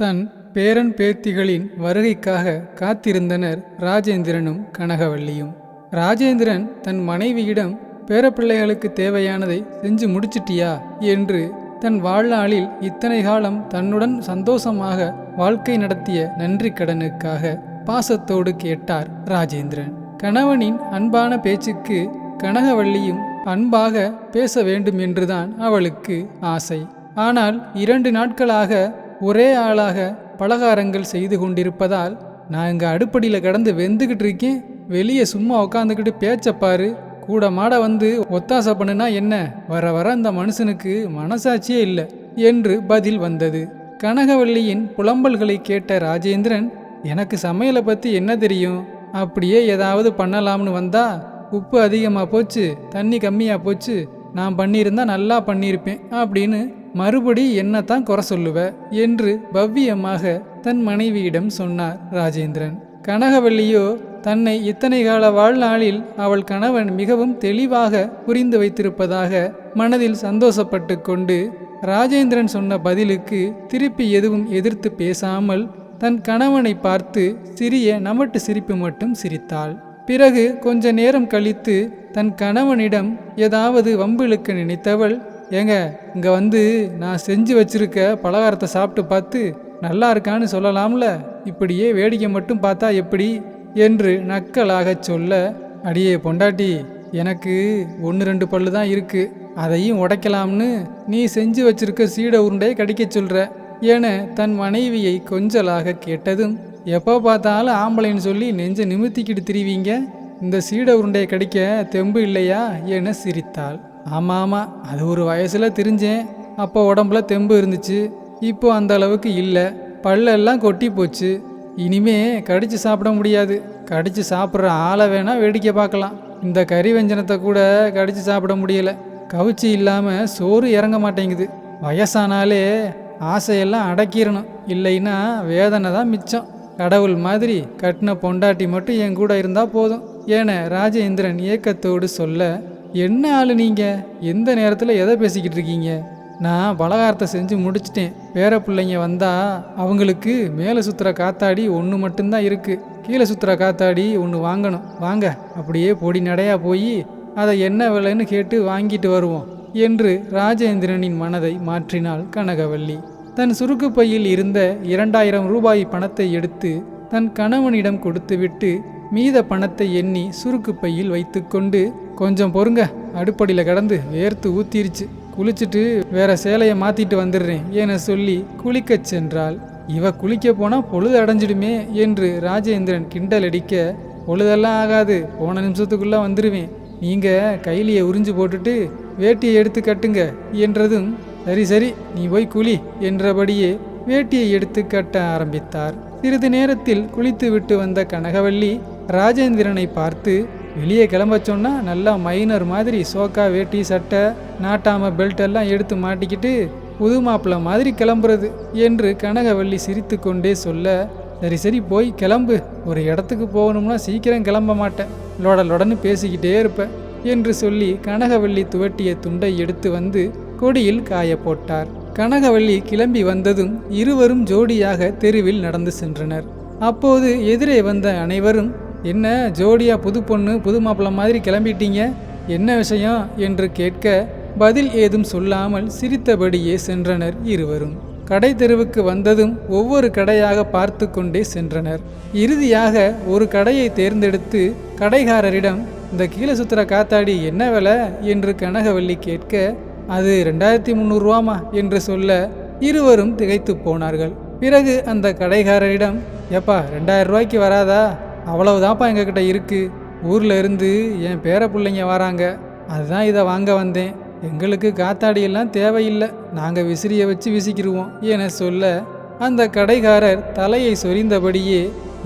தன் பேரன் பேத்திகளின் வருகைக்காக காத்திருந்தனர் ராஜேந்திரனும் கனகவள்ளியும் ராஜேந்திரன் தன் மனைவியிடம் பேரப்பிள்ளைகளுக்கு தேவையானதை செஞ்சு முடிச்சிட்டியா என்று தன் வாழ்நாளில் இத்தனை காலம் தன்னுடன் சந்தோஷமாக வாழ்க்கை நடத்திய நன்றி கடனுக்காக பாசத்தோடு கேட்டார் ராஜேந்திரன். கணவனின் அன்பான பேச்சுக்கு கனகவள்ளியும் அன்பாக பேச வேண்டும் என்றுதான் அவளுக்கு ஆசை. ஆனால் இரண்டு நாட்களாக ஒரே ஆளாக பலகாரங்கள் செய்து கொண்டிருப்பதால் நான் இங்கே அடுப்படியில் கடந்து வெந்துக்கிட்டு இருக்கேன். வெளியே சும்மா உக்காந்துக்கிட்டு பேச்சப்பாரு கூட மாட வந்து ஒத்தாசை பண்ணுனா என்ன? வர வர அந்த மனுஷனுக்கு மனசாட்சியே இல்லை என்று பதில் வந்தது. கனகவல்லியின் புலம்பல்களை கேட்ட ராஜேந்திரன் எனக்கு சமையலை பற்றி என்ன தெரியும்? அப்படியே ஏதாவது பண்ணலாம்னு வந்தா உப்பு அதிகமாக போச்சு தண்ணி கம்மியாக போச்சு நான் பண்ணியிருந்தா நல்லா பண்ணியிருப்பேன் அப்படின்னு மறுபடி என்னத்தான் குறை சொல்லுவ? என்று பவ்யமாக தன் மனைவியிடம் சொன்னார் ராஜேந்திரன். கனகவல்லியோ தன்னை இத்தனை கால வாழ்நாளில் அவள் கணவன் மிகவும் தெளிவாக புரிந்து வைத்திருப்பதாக மனதில் சந்தோஷப்பட்டு கொண்டு ராஜேந்திரன் சொன்ன பதிலுக்கு திருப்பி எதுவும் எதிர்த்து பேசாமல் தன் கணவனை பார்த்து சிறிய நமட்டு சிரிப்பு மட்டும் சிரித்தாள். பிறகு கொஞ்ச நேரம் கழித்து தன் கணவனிடம் ஏதாவது வம்பிழுக்க நினைத்தவள் ஏங்க இங்கே வந்து நான் செஞ்சு வச்சிருக்க பலகாரத்தை சாப்பிட்டு பார்த்து நல்லா இருக்கான்னு சொல்லலாம்ல? இப்படியே வேடிக்கை மட்டும் பார்த்தா எப்படி? என்று நக்கலாகச் சொல்ல அடியே பொண்டாட்டி எனக்கு ஒன்று ரெண்டு பல்லு தான் இருக்கு. அதையும் உடைக்கலாம்னு நீ செஞ்சு வச்சிருக்க சீட உருண்டையை கடிக்க சொல்கிற என தன் மனைவியை கொஞ்சலாக கேட்டதும் எப்போ பார்த்தாலும் ஆம்பளைன்னு சொல்லி நெஞ்சை நிமித்திக்கிட்டு திரிவீங்க? இந்த சீட உருண்டையை கடிக்க தெம்பு இல்லையா? என சிரித்தாள். ஆமாம் ஆமாம் அது ஒரு வயசில் தெரிஞ்சேன். அப்போ உடம்புல தெம்பு இருந்துச்சு. இப்போ அந்த அளவுக்கு இல்லை. பல்லெல்லாம் கொட்டி போச்சு. இனிமே கடித்து சாப்பிட முடியாது. கடித்து சாப்பிட்ற ஆளை வேணால் வேடிக்கை பார்க்கலாம். இந்த கறி வெஞ்சனத்தை கூட கடித்து சாப்பிட முடியல. கவுச்சி இல்லாமல் சோறு இறங்க மாட்டேங்குது. வயசானாலே ஆசையெல்லாம் அடக்கிடணும் இல்லைன்னா வேதனை தான் மிச்சம். கடவுள் மாதிரி கட்டின பொண்டாட்டி மட்டும் என் கூட இருந்தால் போதும். என ராஜேந்திரன் இயக்கத்தோடு சொல்ல என்ன ஆள் நீங்கள் எந்த நேரத்தில் எதை பேசிக்கிட்டு இருக்கீங்க? நான் பலகாரத்தை செஞ்சு முடிச்சிட்டேன். பேர பிள்ளைங்க வந்தால் அவங்களுக்கு மேலே சுற்றுற காத்தாடி ஒன்று மட்டும்தான் இருக்குது கீழே சுற்றுற காத்தாடி ஒன்று வாங்கணும். வாங்க. அப்படியே பொடி நடையாக போய் அதை என்ன விலைன்னு கேட்டு வாங்கிட்டு வருவோம் என்று ராஜேந்திரனின் மனதை மாற்றினாள் கனகவல்லி. தன் சுருக்கு பையில் இருந்த இரண்டாயிரம் ரூபாய் பணத்தை எடுத்து தன் கணவனிடம் கொடுத்துவிட்டு மீத பணத்தை எண்ணி சுருக்கு பையில் வைத்துக்கொண்டு கொஞ்சம் பொறுங்க. அடுப்படியில் கடந்து வேர்த்து ஊத்திருச்சு. குளிச்சுட்டு வேற சேலையை மாத்திட்டு வந்துடுறேன் என சொல்லி குளிக்கச் சென்றாள். இவ குளிக்க போனால் பொழுது அடைஞ்சிடுமே என்று ராஜேந்திரன் கிண்டல் அடிக்க பொழுதெல்லாம் ஆகாது போன நிமிஷத்துக்குள்ள வந்துடுவேன் நீங்க கைலியை உறிஞ்சு போட்டுட்டு வேட்டியை எடுத்து கட்டுங்க என்றதும் சரி சரி நீ போய் குளி என்றபடியே வேட்டியை எடுத்து கட்ட ஆரம்பித்தார். சிறிது நேரத்தில் குளித்து விட்டு வந்த கனகவல்லி ராஜேந்திரனை பார்த்து வெளியே கிளம்ப நல்லா மைனர் மாதிரி சோக்கா வேட்டி சட்டை நாட்டாம பெல்ட் எல்லாம் எடுத்து மாட்டிக்கிட்டு புது மாப்பிள்ளை மாதிரி கிளம்புறது என்று கனகவள்ளி சிரித்து கொண்டே சொல்ல சரி சரி போய் கிளம்பு. ஒரு இடத்துக்கு போகணும்னா சீக்கிரம் கிளம்ப மாட்டேன். லொட லொடன்னு பேசிக்கிட்டே இருப்பேன் என்று சொல்லி கனகவள்ளி துவட்டிய துண்டை எடுத்து வந்து கொடியில் காய போட்டார். கனகவள்ளி கிளம்பி வந்ததும் இருவரும் ஜோடியாக தெருவில் நடந்து சென்றனர். அப்போது எதிரே வந்த அனைவரும் என்ன ஜோடியா புது பொண்ணு புது மாப்பிள்ள மாதிரி கிளம்பிட்டீங்க? என்ன விஷயம்? என்று கேட்க பதில் ஏதும் சொல்லாமல் சிரித்தபடியே சென்றனர் இருவரும். கடை தெருவுக்கு வந்ததும் ஒவ்வொரு கடையாக பார்த்து கொண்டே சென்றனர். இறுதியாக ஒரு கடையை தேர்ந்தெடுத்து கடைகாரரிடம் இந்த கீழே சுத்துற காத்தாடி என்ன விலை? என்று கனகவல்லி கேட்க அது ரெண்டாயிரத்தி முந்நூறுவாமா என்று சொல்ல இருவரும் திகைத்து போனார்கள். பிறகு அந்த கடைகாரரிடம் ஏப்பா ரெண்டாயிரம் ரூபாய்க்கு வராதா? அவ்வளவுதான்ப்பா எங்ககிட்ட இருக்குது ஊரில் இருந்து என் பேர பிள்ளைங்க வராங்க. அதுதான் இதை வாங்க வந்தேன். எங்களுக்கு காத்தாடியெல்லாம் தேவையில்லை. நாங்கள் விசிறியை வச்சு விசிக்கிருவோம் என சொல்ல அந்த கடைக்காரர் தலையை சொரிந்தபடியே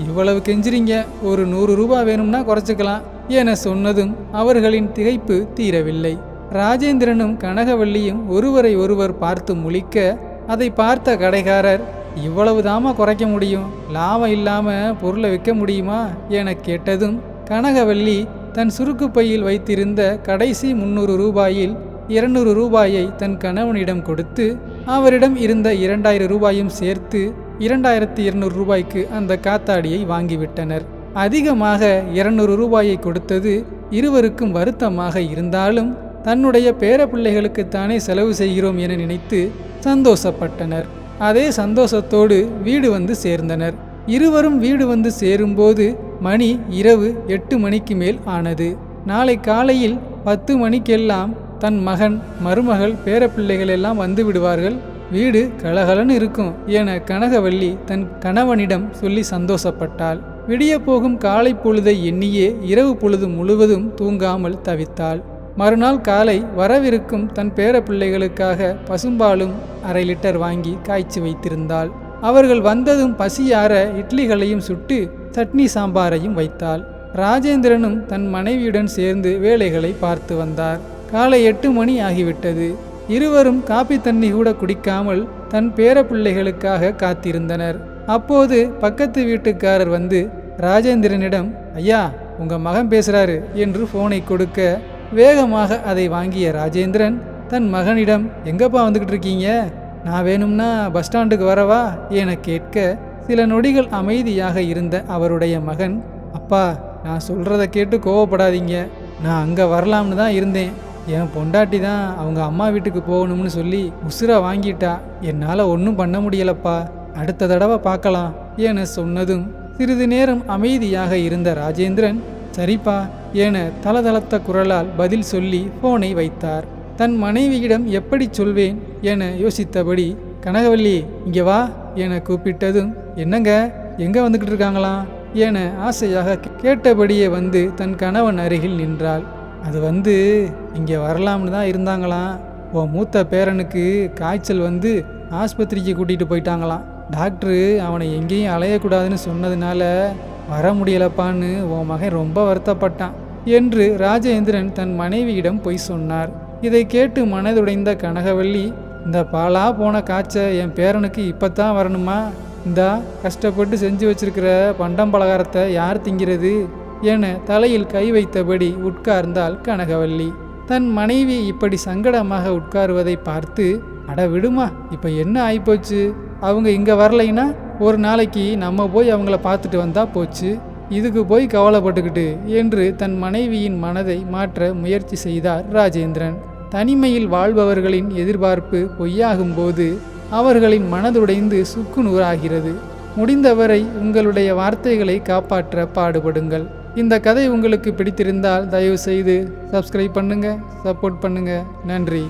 இவ்வளவு கெஞ்சுறீங்க. ஒரு நூறு ரூபாய் வேணும்னா குறைச்சிக்கலாம் என சொன்னதும் அவர்களின் திகைப்பு தீரவில்லை. ராஜேந்திரனும் கனகவல்லியும் ஒருவரை ஒருவர் பார்த்து முழிக்க அதை பார்த்த கடைக்காரர் இவ்வளவு தாமா குறைக்க முடியும்? லாபம் இல்லாமல் பொருளை விற்க முடியுமா? என கேட்டதும் கனகவல்லி தன் சுருக்கு பையில் வைத்திருந்த கடைசி முன்னூறு ரூபாயில் இருநூறு ரூபாயை தன் கணவனிடம் கொடுத்து அவரிடம் இருந்த இரண்டாயிரம் ரூபாயும் சேர்த்து இரண்டாயிரத்தி இருநூறு ரூபாய்க்கு அந்த காத்தாடியை வாங்கிவிட்டனர். அதிகமாக இருநூறு ரூபாயை கொடுத்தது இருவருக்கும் வருத்தமாக இருந்தாலும் தன்னுடைய பேரப்பிள்ளைகளுக்குத்தானே செலவு செய்கிறோம் என நினைத்து சந்தோஷப்பட்டனர். அதே சந்தோஷத்தோடு வீடு வந்து சேர்ந்தனர். இருவரும் வீடு வந்து சேரும்போது மணி இரவு எட்டு மணிக்கு மேல் ஆனது. நாளை காலையில் பத்து மணிக்கெல்லாம் தன் மகன் மருமகள் பேரப்பிள்ளைகள் எல்லாம் வந்து விடுவார்கள். வீடு கலகலன்னு இருக்கும் என கனகவல்லி தன் கணவனிடம் சொல்லி சந்தோஷப்பட்டாள். விடிய போகும் காலை பொழுதை எண்ணியே இரவு பொழுது முழுவதும் தூங்காமல் தவித்தாள். மறுநாள் காலை வரவிருக்கும் தன் பேர பிள்ளைகளுக்காக பசும்பாலும் அரை லிட்டர் வாங்கி காய்ச்சி வைத்திருந்தாள். அவர்கள் வந்ததும் பசியார இட்லிகளையும் சுட்டு சட்னி சாம்பாரையும் வைத்தாள். ராஜேந்திரனும் தன் மனைவியுடன் சேர்ந்து வேலைகளை பார்த்து வந்தார். காலை எட்டு மணி ஆகிவிட்டது. இருவரும் காபி தண்ணி கூட குடிக்காமல் தன் பேர பிள்ளைகளுக்காக காத்திருந்தனர். அப்போது பக்கத்து வீட்டுக்காரர் வந்து ராஜேந்திரனிடம் ஐயா உங்க மகன் பேசுறாரு என்று போனை கொடுக்க வேகமாக அதை வாங்கிய ராஜேந்திரன் தன் மகனிடம் எங்கப்பா வந்துக்கிட்டு இருக்கீங்க? நான் வேணும்னா பஸ் ஸ்டாண்டுக்கு வரவா? என கேட்க சில நொடிகள் அமைதியாக இருந்த அவருடைய மகன் அப்பா நான் சொல்கிறத கேட்டு கோவப்படாதீங்க. நான் அங்கே வரலாம்னு தான் இருந்தேன். என் பொண்டாட்டி தான் அவங்க அம்மா வீட்டுக்கு போகணும்னு சொல்லி உசுரை வாங்கிட்டா. என்னால் ஒன்றும் பண்ண முடியலப்பா. அடுத்த தடவை பார்க்கலாம் என சொன்னதும் சிறிது நேரம் அமைதியாக இருந்த ராஜேந்திரன் சரிப்பா என தளதளத்த குரலால் பதில் சொல்லி போனை வைத்தார். தன் மனைவியிடம் எப்படி சொல்வேன் என யோசித்தபடி கனகவல்லி இங்கே வா என கூப்பிட்டதும் என்னங்க எங்கே வந்துக்கிட்டு இருக்காங்களாம்? என ஆசையாக கேட்டபடியே வந்து தன் கணவன் அருகில் நின்றாள். அது வந்து இங்கே வரலாம்னு தான் இருந்தாங்களாம். உன் மூத்த பேரனுக்கு காய்ச்சல் வந்து ஆஸ்பத்திரிக்கு கூட்டிகிட்டு போயிட்டாங்களாம். டாக்டரு அவனை எங்கேயும் அலையக்கூடாதுன்னு சொன்னதுனால வர முடியலப்பான்னு உன் மகன் ரொம்ப வருத்தப்பட்டான் என்று ராஜேந்திரன் தன் மனைவியிடம் பொய் சொன்னார். இதை கேட்டு மனதுடைந்த கனகவல்லி இந்த பாலா போன காய்ச்ச என் பேரனுக்கு இப்பத்தான் வரணுமா? இந்தா கஷ்டப்பட்டு செஞ்சு வச்சிருக்கிற பண்டம் பலகாரத்தை யார் திங்கிறது? என தலையில் கை வைத்தபடி உட்கார்ந்தாள் கனகவல்லி தன் மனைவி இப்படி சங்கடமாக உட்காருவதை பார்த்து அட விடுமா இப்போ என்ன ஆயிப்போச்சு? அவங்க இங்கே வரலைன்னா ஒரு நாளைக்கு நம்ம போய் அவங்கள பார்த்துட்டு வந்தா போச்சு. இதுக்கு போய் கவலைப்பட்டுக்கிட்டு என்று தன் மனைவியின் மனதை மாற்ற முயற்சி செய்தார் ராஜேந்திரன். தனிமையில் வாழ்பவர்களின் எதிர்பார்ப்பு பொய்யாகும் போது அவர்களின் மனதுடைந்து சுக்கு நூறாகிறது முடிந்தவரை உங்களுடைய வார்த்தைகளை காப்பாற்ற பாடுபடுங்கள். இந்த கதை உங்களுக்கு பிடித்திருந்தால் தயவு செய்து சப்ஸ்கிரைப் பண்ணுங்க சப்போர்ட் பண்ணுங்க. நன்றி.